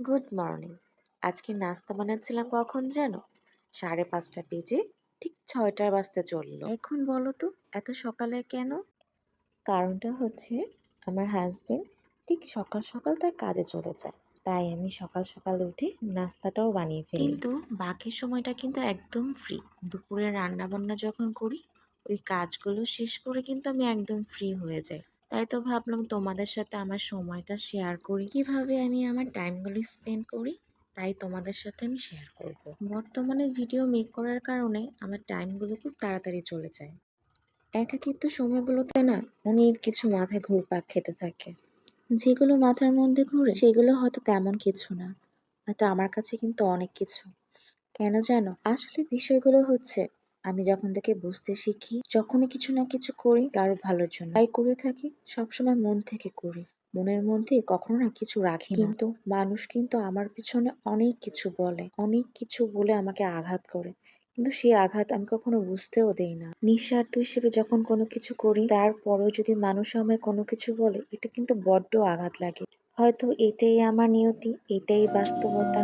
Good morning. আজকে নাস্তা বানাচ্ছিলাম কখন জানো সাড়ে পাঁচটা বেজে ঠিক ছয়টার বাজতে চলল। এখন বলো তো এত সকালে কেন? কারণটা হচ্ছে আমার হাজবেন্ড ঠিক সকাল সকাল তার কাজে চলে যায়। তাই আমি সকাল সকাল উঠে নাস্তাটাও বানিয়ে ফেলি। কিন্তু বাকি সময়টা কিন্তু একদম ফ্রি দুপুরে রান্না বান্না যখন করি ওই কাজগুলো শেষ করে কিন্তু আমি একদম ফ্রি হয়ে যাই। তাই তো ভাবলাম তোমাদের সাথে আমার সময়টা শেয়ার করি। কীভাবে আমি আমার টাইমগুলো স্পেন্ড করি, তাই তোমাদের সাথে আমি শেয়ার করব। বর্তমানে ভিডিও মেক করার কারণে আমার টাইমগুলো খুব তাড়াতাড়ি চলে যায়। একাকিত্ব সময়গুলোতে না অনেক কিছু মাথায় ঘুরপাক খেতে থাকে। যেগুলো মাথার মধ্যে ঘুরে সেগুলো হয়তো তেমন কিছু না এটা আমার কাছে কিন্তু অনেক কিছু। কেন জানো? আসলে বিষয়গুলো হচ্ছে আমি যখন থেকে বুঝতে শিখি, যখনই কিছু না কিছু করি, কারও ভালোর জন্য। তাই করে থাকি, সবসময় মন থেকে করি। মনের মধ্যে কখনো না কিছু রাখি কিন্তু মানুষ কিন্তু আমার পিছনে অনেক কিছু বলে, অনেক কিছু বলে আমাকে আঘাত করে। কিন্তু সেই আঘাত আমি কখনো বুঝতেও দেই না। নিঃস্বার্থ হিসেবে যখন কোনো কিছু করি, তারপরেও যদি মানুষ আমায় কোনো কিছু বলে, এটা কিন্তু বড্ড আঘাত লাগে। হয়তো এটাই আমার নিয়তি, এটাই বাস্তবতা।